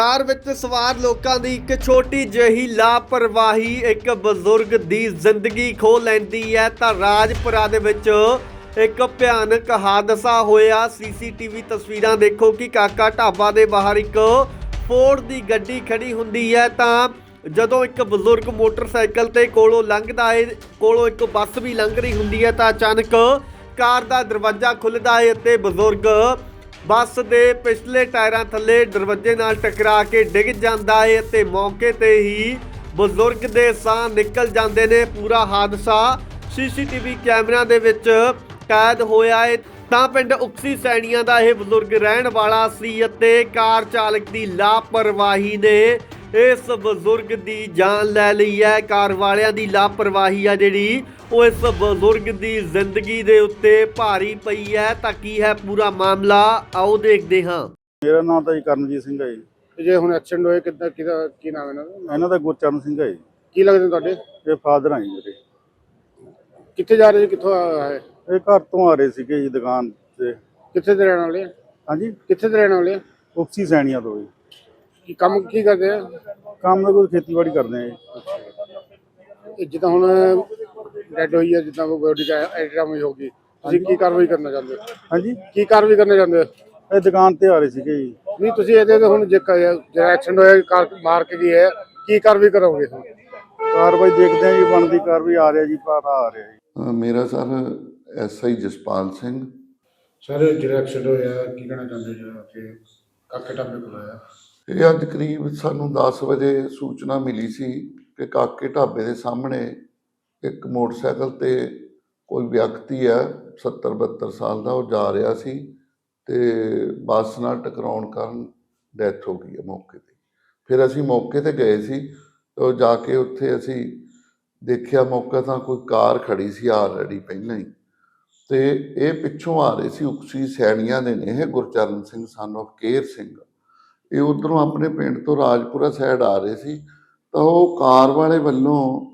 ਕਾਰ ਵਿੱਚ ਸਵਾਰ ਲੋਕਾਂ ਦੀ ਇੱਕ ਛੋਟੀ ਜਿਹੀ ਲਾਪਰਵਾਹੀ ਇੱਕ ਬਜ਼ੁਰਗ ਦੀ ਜ਼ਿੰਦਗੀ ਖੋ ਲੈਂਦੀ ਹੈ, ਤਾਂ ਰਾਜਪੁਰਾ ਦੇ ਵਿੱਚ ਇੱਕ ਭਿਆਨਕ ਹਾਦਸਾ ਹੋਇਆ। ਸੀਸੀਟੀਵੀ ਤਸਵੀਰਾਂ ਦੇਖੋ ਕਿ ਕਾਕਾ ਢਾਬਾ ਦੇ ਬਾਹਰ ਇੱਕ ਫੋਰਡ ਦੀ ਗੱਡੀ ਖੜੀ ਹੁੰਦੀ ਹੈ, ਤਾਂ ਜਦੋਂ ਇੱਕ ਬਜ਼ੁਰਗ ਮੋਟਰਸਾਈਕਲ ਤੇ ਕੋਲੋਂ ਲੰਘਦਾ ਹੈ ਕੋਲੋਂ ਇੱਕ ਬੱਸ ਵੀ ਲੰਘ ਰਹੀ ਹੁੰਦੀ ਹੈ, ਤਾਂ ਅਚਾਨਕ ਕਾਰ ਦਾ ਦਰਵਾਜ਼ਾ ਖੁੱਲਦਾ ਏ ਅਤੇ ਬਜ਼ੁਰਗ ਬੱਸ ਦੇ ਪਿਛਲੇ ਟਾਇਰਾਂ ਥੱਲੇ ਦਰਵਾਜ਼ੇ ਨਾਲ ਟਕਰਾ ਕੇ ਡਿੱਗ ਜਾਂਦਾ ਹੈ ਅਤੇ ਮੌਕੇ ਤੇ ਹੀ ਬਜ਼ੁਰਗ ਦੇ ਸਾਹ ਨਿਕਲ ਜਾਂਦੇ ਨੇ। ਪੂਰਾ ਹਾਦਸਾ ਸੀਸੀਟੀਵੀ ਕੈਮਰਿਆਂ ਦੇ ਵਿੱਚ ਕੈਦ ਹੋਇਆ ਹੈ ਤਾਂ ਪਿੰਡ ਉਕਸੀ ਸੈਣੀਆਂ ਦਾ ਇਹ ਬਜ਼ੁਰਗ ਰਹਿਣ ਵਾਲਾ ਸੀ ਅਤੇ ਕਾਰ ਚਾਲਕ ਦੀ ਲਾਪਰਵਾਹੀ ਨੇ ਇਸ ਬਜ਼ੁਰਗ ਦੀ ਜਾਨ ਲੈ ਲਈ ਹੈ। ਕਾਰ ਵਾਲਿਆਂ ਦੀ ਲਾਪਰਵਾਹੀ ਆ ਜਿਹੜੀ ਉਹ ਇਸ ਬਜ਼ੁਰਗ ਦੀ ਜ਼ਿੰਦਗੀ ਦੇ ਉੱਤੇ ਭਾਰੀ ਪਈ ਹੈ ਤਾਂ ਕੀ ਹੈ ਪੂਰਾ ਮਾਮਲਾ? ਆਓ ਦੇਖਦੇ ਹਾਂ। ਮੇਰਾ ਨਾਮ ਤਾਂ ਜੀ ਕਰਮਜੀਤ ਸਿੰਘ ਹੈ ਜੀ। ਤੇ ਜੇ ਹੁਣ ਐਕਸੀਡੈਂਟ ਹੋਇਆ ਕਿੱਦਾਂ ਕਿਹਦਾ ਕੀ ਨਾਮ ਹੈ ਇਹਨਾਂ ਦਾ? ਇਹਨਾਂ ਦਾ ਗੁਰਚਰਨ ਸਿੰਘ ਹੈ ਜੀ। ਕੀ ਲੱਗਦੇ ਨੇ ਤੁਹਾਡੇ? ਇਹ ਫਾਦਰ ਆ ਜੀ ਮੇਰੇ। ਕਿੱਥੇ ਜਾ ਰਹੇ ਜੀ ਕਿੱਥੋਂ ਆ ਹੈ ਇਹ ਘਰ ਤੋਂ ਆ ਰਹੇ ਸੀਗੇ ਜੀ ਦੁਕਾਨ ਤੇ। ਕਿੱਥੇ ਦੇ ਰਹਿਣ ਵਾਲੇ ਆ? ਹਾਂਜੀ? ਕਿੱਥੇ ਦੇ ਰਹਿਣ ਵਾਲੇ ਆ? ਸੈਣੀਆਂ ਤੋਂ ਜੀ। ਕੀ ਕੰਮ ਕੀ ਕਰਦੇ ਆ? ਕੰਮ ਦਾ ਕੋਈ ਖੇਤੀਬਾੜੀ ਕਰਦੇ ਆ ਜੀ। ਇਹ ਜਿੱਦਾਂ ਹੁਣ ਡੈਡ ਹੋਈ ਹੈ ਜਿੱਦਾਂ ਬੋਡੀ ਦਾ ਐਡਰਮ ਹੋ ਗਈ ਤੁਸੀਂ ਕੀ ਕਾਰਵਾਈ ਕਰਨਾ ਚਾਹੁੰਦੇ ਹੋ? ਹਾਂਜੀ। ਕੀ ਕਾਰਵਾਈ ਕਰਨਾ ਚਾਹੁੰਦੇ ਹੋ? ਇਹ ਦੁਕਾਨ ਤੇ ਆ ਰਹੇ ਸੀਗੇ ਜੀ। ਨਹੀਂ ਤੁਸੀਂ ਇਹਦੇ ਤੇ ਹੁਣ ਜੇ ਜਿਹੜਾ ਐਕਸੀਡੈਂਟ ਹੋਇਆ ਕਾਰ ਮਾਰ ਕੇ ਗਈ ਹੈ ਕੀ ਕਾਰਵਾਈ ਕਰੋਗੇ ਹੁਣ? ਕਾਰਵਾਈ ਦੇਖਦੇ ਆ ਜੀ ਬਣਦੀ ਕਾਰਵਾਈ ਆ ਰਿਹਾ ਜੀ ਪਰ ਆ ਰਿਹਾ ਜੀ। ਮੇਰਾ sir SI Jaspal Singh. Sir ਜਿਹੜਾ ਐਕਸੀਡੈਂਟ ਹੋਇਆ ਕੀ ਕਹਿਣਾ ਚਾਹੁੰਦੇ ਜੀ? ਕਿ ਕਾਕੇ ਟਾਪੇ ਕੋਲ ਆਇਆ। ਇਹ ਅੱਜ ਕਰੀਬ ਸਾਨੂੰ 10 ਵਜੇ ਸੂਚਨਾ ਮਿਲੀ ਸੀ ਕਿ ਕਾਕੇ ਢਾਬੇ ਦੇ ਸਾਹਮਣੇ ਇੱਕ ਮੋਟਰਸਾਈਕਲ ਤੇ ਕੋਈ ਵਿਅਕਤੀ ਹੈ 70 72 ਸਾਲ ਦਾ, ਉਹ ਜਾ ਰਿਹਾ ਸੀ ਤੇ ਬੱਸ ਨਾਲ ਟਕਰਾਉਣ ਕਾਰਨ ਡੈਥ ਹੋ ਗਈ ਹੈ ਮੌਕੇ ਤੇ। ਫਿਰ ਅਸੀਂ ਮੌਕੇ ਤੇ ਗਏ ਸੀ ਉਹ ਜਾ ਕੇ ਉੱਥੇ ਅਸੀਂ ਦੇਖਿਆ ਮੌਕਾ ਤਾਂ ਕੋਈ ਕਾਰ ਖੜੀ ਸੀ ਆਲਰੇਡੀ ਪਹਿਲਾਂ ਹੀ ਤੇ ਇਹ ਪਿੱਛੋਂ ਆ ਰਹੇ ਸੀ ਉਕਸੀ ਸੈਣੀਆਂ ਦੇ ਨੇ, ਇਹ ਗੁਰਚਰਨ ਸਿੰਘ ਸਨ of ਕੇਰ ਸਿੰਘ। ਇਹ ਉਧਰੋਂ ਆਪਣੇ ਪਿੰਡ ਤੋਂ ਰਾਜਪੁਰਾ ਸਾਈਡ ਆ ਰਹੇ ਸੀ ਤਾਂ ਉਹ ਕਾਰ ਵਾਲੇ ਵੱਲੋਂ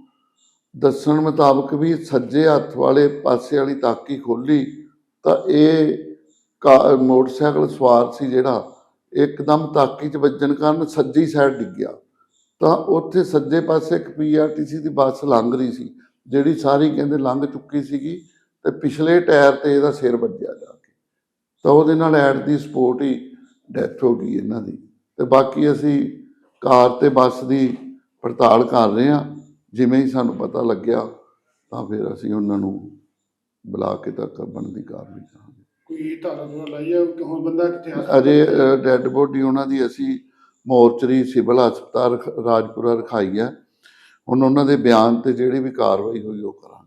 ਦੱਸਣ ਮੁਤਾਬਕ ਵੀ ਸੱਜੇ ਹੱਥ ਵਾਲੇ ਪਾਸੇ ਵਾਲੀ ਤਾਕੀ ਖੋਲੀ ਤਾਂ ਇਹ ਕਾ- ਮੋਟਰਸਾਈਕਲ ਸਵਾਰ ਸੀ ਜਿਹੜਾ, ਇੱਕਦਮ ਤਾਕੀ 'ਚ ਵੱਜਣ ਕਾਰਨ ਸੱਜੀ ਸਾਈਡ ਡਿੱਗਿਆ ਤਾਂ ਉੱਥੇ ਸੱਜੇ ਪਾਸੇ ਇੱਕ ਪੀਆਰਟੀਸੀ ਦੀ ਬੱਸ ਲੰਘ ਰਹੀ ਸੀ, ਜਿਹੜੀ ਸਾਰੀ ਕਹਿੰਦੇ ਲੰਘ ਚੁੱਕੀ ਸੀਗੀ ਤੇ ਪਿਛਲੇ ਟਾਇਰ ਤੇ ਇਹਦਾ ਸਿਰ ਵੱਜਿਆ ਜਾ ਕੇ। ਤਾਂ ਉਹਦੇ ਨਾਲ ਐਟ ਦੀ ਸਪੋਰਟ ਹੀ ਡੈਥ ਹੋ ਗਈ ਇਹਨਾਂ ਦੀ। ਤੇ ਬਾਕੀ ਅਸੀਂ ਕਾਰ ਤੇ ਬੱਸ ਦੀ ਪੜਤਾਲ ਕਰ ਰਹੇ ਹਾਂ। ਜਿਵੇਂ ਹੀ ਸਾਨੂੰ ਪਤਾ ਲੱਗਿਆ ਤਾਂ ਫਿਰ ਅਸੀਂ ਉਹਨਾਂ ਨੂੰ ਬੁਲਾ ਕੇ ਤੱਕ ਬਣਦੀ ਕਾਰਵਾਈ ਕਰਾਂਗੇ। ਕੋਈ ਧਾਰਾ ਤੋਂ ਲਾਈ ਹੈ ਕਿ ਹੁਣ ਬੰਦਾ ਕਿੱਥੇ ਹਸਪਤਾਲ ਅਜੇ ਡੈੱਡ ਬੋਡੀ ਉਹਨਾਂ ਦੀ ਅਸੀਂ ਮੋਰਚਰੀ ਸਿਵਲ ਹਸਪਤਾਲ ਰਾਜਪੁਰਾ ਰਖਾਈ ਹੈ ਹੁਣ ਉਹਨਾਂ ਦੇ ਬਿਆਨ ਤੇ ਜਿਹੜੀ ਵੀ ਕਾਰਵਾਈ ਹੋਈ ਉਹ ਕਰਾਂਗੇ।